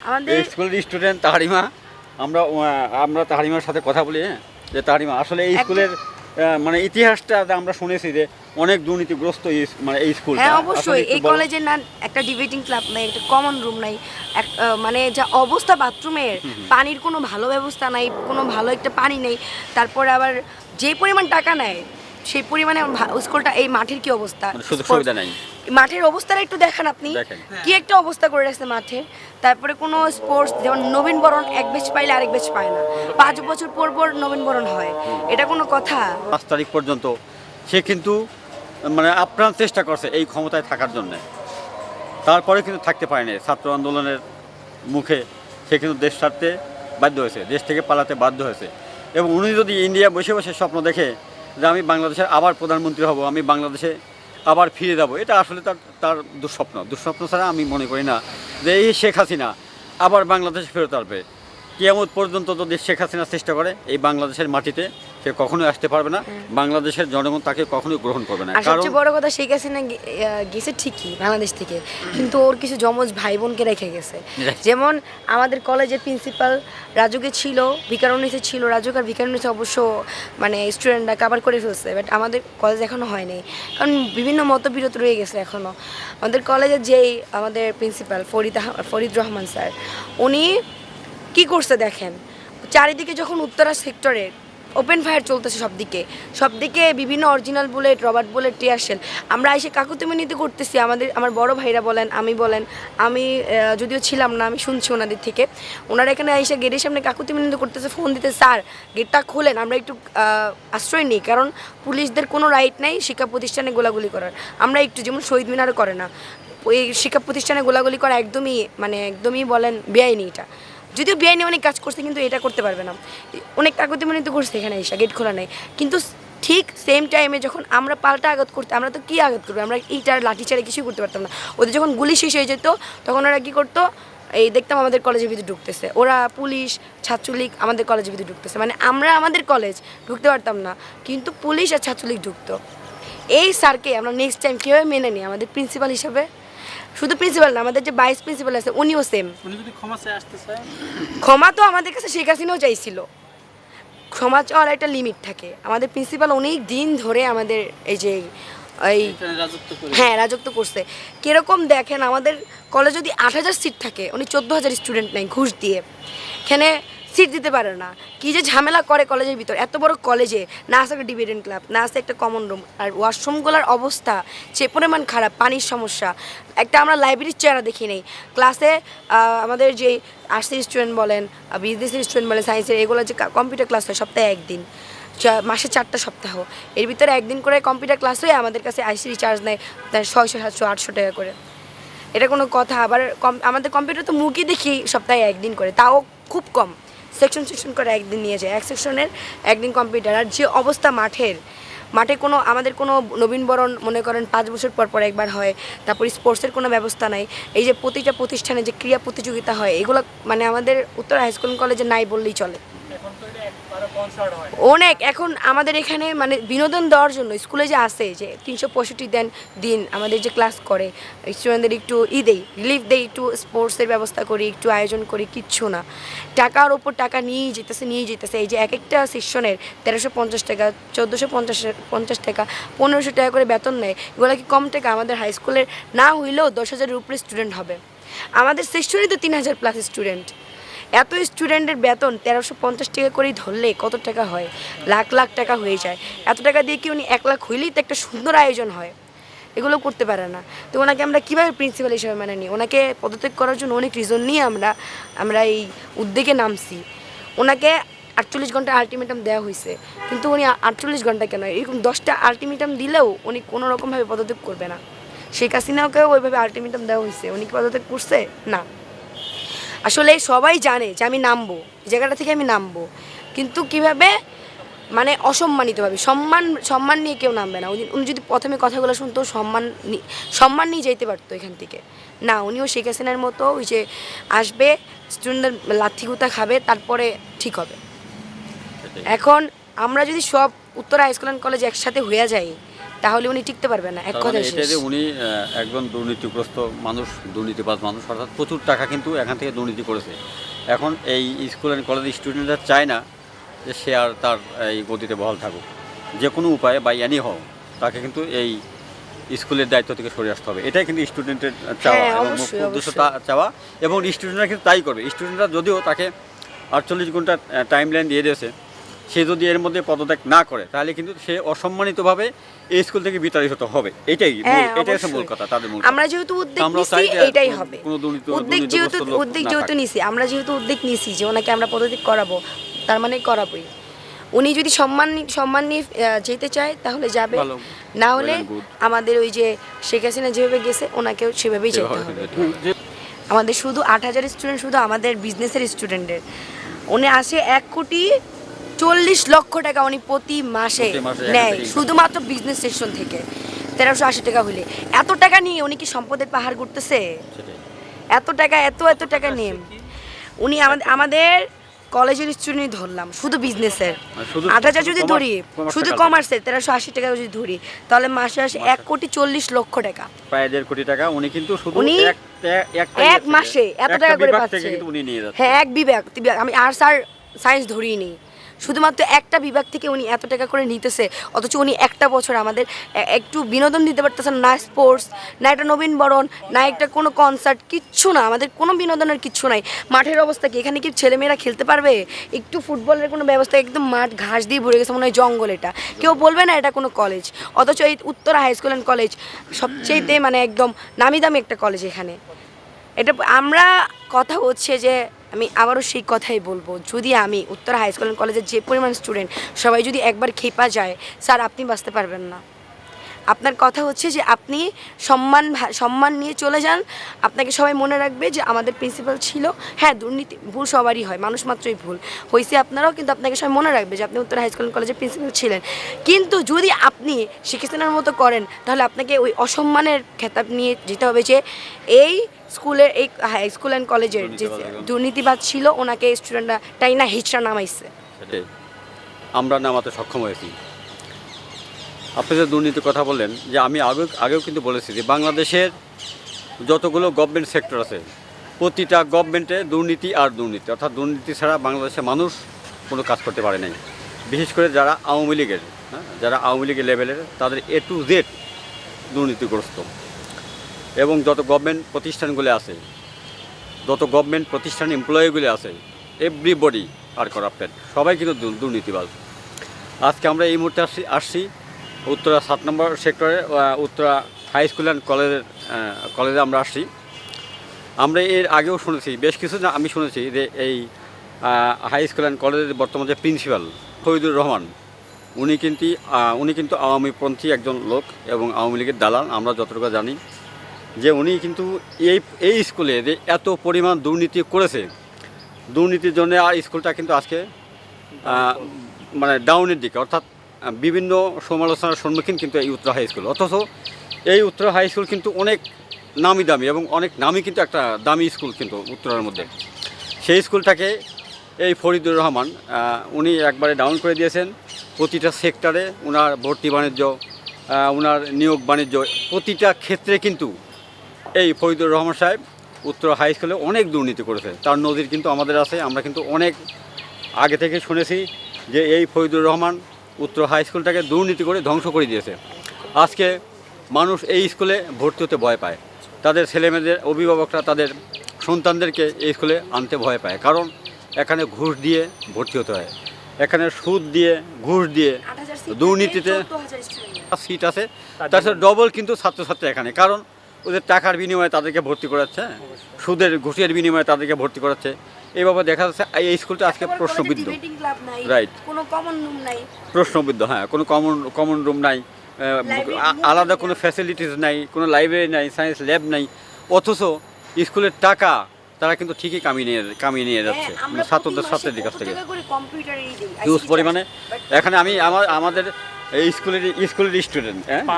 আমাদের স্কুলের স্টুডেন্ট তাহারিমা আমরা আমরা তাহারিমার সাথে কথা বলি হ্যাঁ? যে তাহারিমা আসলে এই স্কুলের মানে ইতিহাসটা আমরা শুনেছি যে অনেক দুর্নীতিগ্রস্ত মানে এই স্কুলটা হ্যাঁ অবশ্যই। এই বলো। কলেজের না একটা ডিবেটিং ক্লাব নাই একটা কমন রুম নাই। মানে যা অবস্থা বাথরুমের পানির কোনো ভালো ব্যবস্থা নাই কোনো ভালো একটা পানি নেই। তারপরে আবার যে পরিমাণ টাকা নেয় সেই পরিমাণে স্কুলটা এই মাঠের কি অবস্থা? মানে সুযোগ স্পোর্টস- সুবিধা নাই। মাঠের অবস্থাটা একটু দেখান আপনি। কি একটা অবস্থা করে রাখছে মাঠে। তারপরে কোনো স্পোর্টস যেমন নবীন বরণ এক বেচ পাইলে আরেক বেচ পায় না। পাঁচ বছর পর পর নবীন বরণ হয়। এটা কোনো কথা? পাঁচ তারিখ পর্যন্ত সে কিন্তু মানে আপ্রাণ চেষ্টা করছে এই ক্ষমতায় থাকার জন্য। তারপরে কিন্তু থাকতে পারেনি ছাত্র আন্দোলনের মুখে সে কিন্তু দেশ ছাড়তে বাধ্য হয়েছে। দেশ থেকে পালাতে বাধ্য হয়েছে। এবং উনি যদি ইন্ডিয়া বসে বসে স্বপ্ন দেখে যে আমি বাংলাদেশের আবার প্রধানমন্ত্রী হব, আমি বাংলাদেশে আবার ফিরে যাব, এটা আসলে তার তার দুঃস্বপ্ন। দুঃস্বপ্ন ছাড়া আমি মনে করি না যে এই শেখ হাসিনা আবার বাংলাদেশে ফেরত আসবে। কেমন পর্যন্ত যদি শেখ হাসিনা চেষ্টা করে এই বাংলাদেশের মাটিতে সে কখনোই আসতে পারবে না। বাংলাদেশের জনগণ তাকে কখনোই গ্রহণ করবে না। আর সবচেয়ে বড় কথা শেখ হাসিনা গেছে ঠিকই বাংলাদেশ থেকে। কিন্তু ওর কিছু জমজ ভাই বোনকে রেখে গেছে। যেমন আমাদের কলেজের প্রিন্সিপাল রাজুকে ছিল ভিকারুনিসে ছিল। রাজুক আর ভিকারুনিসে অবশ্য মানে স্টুডেন্টরা কাভার করে ফেলছে। বাট আমাদের কলেজ এখনও হয়নি কারণ বিভিন্ন মতবিরোধ রয়ে গেছে এখনও। আমাদের কলেজের যেই আমাদের প্রিন্সিপাল ফরিদ ফরিদ রহমান স্যার উনি কি করছে দেখেন? চারিদিকে যখন উত্তরা সেক্টরে ওপেন ফায়ার চলতেছে সব দিকে সব দিকে বিভিন্ন original bullet rubber bullet tear shell আমরা এসে কাকুতিমিনিতে করতেছি আমাদের আমার বড় ভাইরা বলেন, আমি বলেন, আমি যদিও ছিলাম না, আমি শুনছি ওনাদের থেকে। ওনারা এখানে এসে গেটের সামনে কাকুতিমিনিতে করতেছে ফোন দিতে স্যার গেটটা খোলেন, আমরা একটু আশ্রয় নিই, কারণ পুলিশদের কোনো রাইট নাই শিক্ষা প্রতিষ্ঠানে গোলাগুলি করার। আমরা একটু যেমন শহীদ মিনারও করে না, ওই শিক্ষা প্রতিষ্ঠানে গোলাগুলি করা একদমই মানে একদমই বলেন বেআইনি এটা। যদিও বেআইনি অনেক কাজ করছে, কিন্তু এটা করতে পারবে না। অনেক কাগতি মানে তো করছে এখানে এসে গেট খোলা নেই। কিন্তু ঠিক সেম টাইমে যখন আমরা পাল্টা আঘাত করতে, আমরা তো কী আঘাত করব? আমরা ইটার লাঠি ছাড়া কিছুই করতে পারতাম না। ওদের যখন গুলি শেষ হয়ে যেত, তখন ওরা কী করতো? এই দেখতাম আমাদের কলেজের ভিতরে ঢুকতেছে। ওরা পুলিশ, ছাত্রলীগ আমাদের কলেজের ভিতরে ঢুকতেছে। মানে আমরা আমাদের কলেজ ঢুকতে পারতাম না, কিন্তু পুলিশ আর ছাত্রলীগ ঢুকতো। এই স্যারকে আমরা নেক্সট টাইম কীভাবে মেনে নিই, আমাদের প্রিন্সিপাল হিসাবে। শুধু প্রিন্সিপাল না আমাদের যে ভাইস প্রিন্সিপাল আছে উনিও সেম উনি যদি ক্ষমা তো আমাদের কাছে শেখ হাসিনাও চাইছিল। ক্ষমা চাওয়ার একটা লিমিট থাকে। আমাদের প্রিন্সিপাল অনেক দিন ধরে আমাদের এই যে এই রাজত্ব করে। হ্যাঁ রাজত্ব করছে। কীরকম দেখেন আমাদের কলেজ যদি আট হাজার সিট থাকে উনি চোদ্দ হাজার স্টুডেন্ট নেয় ঘুষ দিয়ে। এখানে সিট দিতে পারে না। কি যে ঝামেলা করে কলেজের ভিতর। এত বড় কলেজে না আছে একটা ডিবেটেন ক্লাব না আছে একটা কমন রুম আর ওয়াশরুমগুলোর অবস্থা, যে পরিমাণ খারাপ, পানির সমস্যা। একটা আমরা লাইব্রেরির চেহারা দেখি নেই। ক্লাসে আমাদের যে আর্টসের স্টুডেন্ট বলেন বিজনেসের স্টুডেন্ট বলেন সায়েন্সের এগুলো যে কম্পিউটার ক্লাস হয় সপ্তাহে একদিন। মাসে চারটা সপ্তাহ। এর ভিতরে একদিন করে কম্পিউটার ক্লাস হয়ে আমাদের কাছে আইসি রিচার্জ নেয় ছয়শো, সাতশো, আটশো টাকা করে। এটা কোনো কথা, আবার আমাদের কম্পিউটার তো মুখই দেখি সপ্তাহে একদিন করে, তাও খুব কম। সেকশন সেকশন করে একদিন নিয়ে যায়। এক সেকশনের একদিন কম্পিউটার আর যে অবস্থা মাঠের, মাঠে কোনো, আমাদের কোনো নবীনবরণ মনে করেন পাঁচ বছর পর পর একবার হয়, তারপর স্পোর্টসের কোনো ব্যবস্থা নাই। এই যে প্রতিটা প্রতিষ্ঠানে যে ক্রীড়া প্রতিযোগিতা হয়, এগুলো মানে আমাদের উত্তরা হাইস্কুল কলেজে নাই বললেই চলে এখন তো এটা একবারে কনসার্ট হয় অনেক। এখন আমাদের এখানে মানে বিনোদন দেওয়ার জন্য স্কুলে যে আসে যে তিনশো পঁয়ষট্টি দেন দিন আমাদের যে ক্লাস করে স্টুডেন্টদের একটু ই দেই রিলিফ দেই, একটু স্পোর্টসের ব্যবস্থা করি, একটু আয়োজন করি, কিচ্ছু না। টাকার ওপর টাকা নিয়েই যেতেছে নিয়েই যেতেছে। এই যে এক একটা সেশনের তেরোশো পঞ্চাশ টাকা, চোদ্দোশো পঞ্চাশ পঞ্চাশ টাকা, পনেরোশো টাকা করে বেতন নেয়। এগুলো কি কম টাকা? আমাদের হাই স্কুলের না হইলেও দশ হাজারের উপরে স্টুডেন্ট হবে। আমাদের সেকশনই তো তিন হাজার প্লাস স্টুডেন্ট এত স্টুডেন্টের বেতন তেরোশো পঞ্চাশ টাকা করেই ধরলে কত টাকা হয়? লাখ লাখ টাকা হয়ে যায়। এত টাকা দিয়ে কি উনি এক লাখ হইলেই তো একটা সুন্দর আয়োজন হয়? এগুলো করতে পারে না। তো ওনাকে আমরা কীভাবে প্রিন্সিপাল হিসেবে মানে নিই? ওনাকে পদত্যাগ করার জন্য অনেক রিজন নিয়ে আমরা আমরা এই উদ্যোগে নামছি। ওনাকে আটচল্লিশ ঘণ্টা আলটিমেটাম দেওয়া হয়েছে কিন্তু উনি আটচল্লিশ ঘণ্টা কেন? এরকম দশটা আলটিমেটাম দিলেও উনি কোনো রকমভাবে পদত্যাগ করবে না। শেখ হাসিনাকেও ওইভাবে আলটিমেটাম দেওয়া হয়েছে উনি কি পদত্যাগ করছে? না। আসলে সবাই জানে যে আমি নামবো এই জায়গাটা থেকে আমি নামবো। কিন্তু কীভাবে? মানে অসম্মানিতভাবে। সম্মান সম্মান নিয়ে কেউ নামবে না। উনি- যদি প্রথমে কথাগুলো শুনতো সম্মান সম্মান নিয়ে যেতে পারতো এখান থেকে। না উনিও শেখ হাসিনার মতো ওই যে আসবে স্টুডেন্টদের লাথি গুতা খাবে তারপরে ঠিক হবে। এখন আমরা যদি সব Uttara high school and college একসাথে হয়ে যাই তাহলে উনি টিকতে পারবে না এক মানে এটা যে উনি একজন দুর্নীতিগ্রস্ত মানুষ দুর্নীতিবাজ মানুষ অর্থাৎ প্রচুর টাকা কিন্তু এখান থেকে দুর্নীতি করেছে। এখন এই স্কুল অ্যান্ড কলেজ স্টুডেন্টরা চায় না যে সে আর তার এই গতিতে বহাল থাকুক। যে কোনো উপায়ে বা এনি হোক তাকে কিন্তু এই স্কুলের দায়িত্ব থেকে সরে আসতে হবে। এটাই কিন্তু স্টুডেন্টের চাওয়া হ্যাঁ, এবং মুখ্য উদ্দেশ্য তা চাওয়া এবং স্টুডেন্টরা কিন্তু তাই করবে স্টুডেন্টরা যদিও তাকে আটচল্লিশ ঘণ্টা টাইম লাইন দিয়ে দিয়েছে সে যদি এর মধ্যে পদত্যাগ না করে তাহলে কিন্তু সে অসম্মানিতভাবে এই স্কুল থেকে বিতাড়িত হবে। এটাই হ্যাঁ, এটাই মূল কথা তাদের মূল আমরা যেহেতু উদ্যোগ নিছি এটাই হবে। উদ্যোগ যেহেতু উদ্যোগ যেহেতু নিছি আমরা যেহেতু উদ্যোগ নিছি যে ওনাকে আমরা পদত্যাগ করাবো তার মানে করাবোই। উনি যদি সম্মান সম্মান নিয়ে যেতে চায় তাহলে যাবে। না হলে. আমাদের ওই যে শেখ হাসিনা যেভাবে গেছে ওনাকেও সেভাবেই যেতে হবে। আমাদের শুধু আট হাজার স্টুডেন্ট শুধু আমাদের বিজনেসের স্টুডেন্টের উনি আসে এক কোটি চল্লিশ লক্ষ টাকা উনি প্রতি মাসে নেয় শুধুমাত্র বিজনেস সেকশন থেকে। তেরোশো আশি টাকা হলে এত টাকা নিয়ে উনি কি সম্পদের পাহাড় করতেছে সেটাই। এত টাকা এত এত টাকা নিয়ে। উনি আমাদের আমাদের কলেজের স্টুডেন্ট ধরলাম শুধু বিজনেসের শুধু- আট হাজার যদি ধরি শুধু। কমার্সের তেরোশো আশি টাকা যদি ধরি তাহলে মাসে মাসে এক কোটি চল্লিশ লক্ষ টাকা। প্রায় দেড় কোটি টাকা। উনি কিন্তু শুধু উনি এক- মাসে এত টাকা করে পাচ্ছে। হ্যাঁ এক বিভাগ। বিভাগ। আমি আর্টস আর সায়েন্স ধরিয়ে নিই শুধুমাত্র একটা বিভাগ থেকে উনি এত টাকা করে নিতেছে, অথচ উনি একটা বছর আমাদের একটু বিনোদন দিতে পারতেছেন না স্পোর্টস না একটা নবীন বরণ না একটা কোনো কনসার্ট কিচ্ছু না, আমাদের কোনো বিনোদনের কিচ্ছু নাই। মাঠের অবস্থা কি? এখানে কি ছেলেমেয়েরা খেলতে পারবে? একটু ফুটবলের কোনো ব্যবস্থা, একদম মাঠ ঘাস দিয়ে ভরে গেছে, মনে হয় জঙ্গল এটা। কেউ বলবে না এটা কোনো কলেজ অথচ এই Uttara high school and college সবচেয়েতে মানে একদম নামি দামি একটা কলেজ এখানে। এটা আমরা কথা হচ্ছে যে আমি আবারও সেই কথাই বলব, যদি আমি উত্তর হাই স্কুল কলেজের যে পরিমাণ স্টুডেন্ট সবাই যদি একবার খেপা যায়, স্যার আপনি বাঁচতে পারবেন না। আপনার কথা হচ্ছে যে আপনি সম্মান সম্মান নিয়ে চলে যান। আপনাকে সবাই মনে রাখবে যে আমাদের প্রিন্সিপাল ছিল। হ্যাঁ দুর্নীতি ভুল সবারই হয় মানুষ মাত্রই ভুল। হয়েছে আপনারাও কিন্তু আপনাকে সবাই মনে রাখবে যে আপনি উত্তর হাইস্কুল কলেজের প্রিন্সিপাল ছিলেন। কিন্তু যদি আপনি শিক্ষিস্তানের মতো করেন তাহলে আপনাকে ওই অসম্মানের খেতাব নিয়ে যেতে হবে যে এই স্কুলের এই হাই স্কুল অ্যান্ড কলেজের যে দুর্নীতিবাদ ছিল ওনাকে স্টুডেন্টরা তাই না হিচড়া নামাইছে। আমরা নামাতে সক্ষম হয়েছি। আপনি যে দুর্নীতির কথা বললেন, যে আমি আগে আগেও কিন্তু বলেছি যে বাংলাদেশের যতগুলো গভর্নমেন্ট সেক্টর আছে, প্রতিটা গভর্নমেন্টে দুর্নীতি আর দুর্নীতি, অর্থাৎ দুর্নীতি ছাড়া বাংলাদেশের মানুষ কোনো কাজ করতে পারে নাই। বিশেষ করে যারা আওয়ামী লীগের হ্যাঁ যারা আওয়ামী লীগের লেভেলের তাদের এ টু জেড দুর্নীতিগ্রস্ত। এবং যত গভর্নমেন্ট প্রতিষ্ঠানগুলো আছে, যত গভর্নমেন্ট প্রতিষ্ঠান এমপ্লয়িগুলো আছে এভরিবডি আর করাপ্টেড সবাই কিন্তু দু- দুর্নীতিবাজ। আজকে আমরা এই মুহূর্তে আসছি আসছি উত্তরা সাত নম্বর সেক্টরে উত্তরা হাই স্কুল অ্যান্ড কলেজের কলেজে আমরা আসছি। আমরা এর আগেও শুনেছি, বেশ কিছু আমি শুনেছি যে এই হাই স্কুল অ্যান্ড কলেজের বর্তমান যে প্রিন্সিপাল ফরিদুর রহমান, উনি কিন্তু উনি কিন্তু আওয়ামীপন্থী একজন লোক এবং আওয়ামী লীগের দালাল, আমরা যতটুকু জানি। যে উনি কিন্তু এই এই স্কুলে যে এত পরিমাণ দুর্নীতি করেছে, দুর্নীতির জন্য আর স্কুলটা কিন্তু আজকে মানে ডাউনের দিকে। অর্থাৎ বিভিন্ন সমালোচনার সম্মুখীন কিন্তু এই উত্তর হাই স্কুল অথচ এই উত্তর হাই স্কুল কিন্তু অনেক নামি দামি এবং অনেক নামি কিন্তু একটা দামি স্কুল কিন্তু উত্তরের মধ্যে। সেই স্কুলটাকে এই ফরিদুর রহমান উনি একবারে ডাউন করে দিয়েছেন। প্রতিটা সেক্টরে ওনার ভর্তি বাণিজ্য ওনার নিয়োগ বাণিজ্য, প্রতিটা ক্ষেত্রে কিন্তু এই ফরিদুর রহমান সাহেব উত্তর হাই স্কুলে অনেক দুর্নীতি করেছে। তার নজির কিন্তু আমাদের আছে। আমরা কিন্তু অনেক আগে থেকে শুনেছি যে এই ফরিদুর রহমান উত্তর হাই স্কুলটাকে দুর্নীতি করে ধ্বংস করে দিয়েছে। আজকে মানুষ এই স্কুলে ভর্তি হতে ভয় পায়। তাদের ছেলেমেয়েদের অভিভাবকরা, তাদের সন্তানদেরকে এই স্কুলে আনতে ভয় পায়। কারণ এখানে ঘুষ দিয়ে ভর্তি হতে হয়। এখানে সুদ দিয়ে, ঘুষ দিয়ে দুর্নীতিতে সিট আছে। সাথে ডবল কিন্তু ছাত্রছাত্রী এখানে। কারণ ওদের টাকার বিনিময়ে তাদেরকে ভর্তি করাচ্ছে হ্যাঁ? সুদের, ঘুষের বিনিময়ে তাদেরকে ভর্তি করাচ্ছে। এইভাবে দেখা যাচ্ছে এই স্কুলটা আজকে প্রশ্নবিদ্ধ। Right. কোনো কমন রুম নাই। প্রশ্নবিদ্ধ হ্যাঁ কোনো কমন কমন রুম নাই। আলাদা কোনো ফ্যাসিলিটিস নাই কোনো লাইব্রেরি নাই সায়েন্স ল্যাব নাই অথচ স্কুলের টাকা তারা কিন্তু ঠিকই কামিয়ে নিয়ে কামিয়ে নিয়ে যাচ্ছে হ্যাঁ, মানে ছাত্রদের ছাত্রীদের কাছ থেকে। হিউজ পরিমাণে। এখানে আমি আমার আমাদের এই স্কুলের স্কুলের স্টুডেন্ট হ্যাঁ?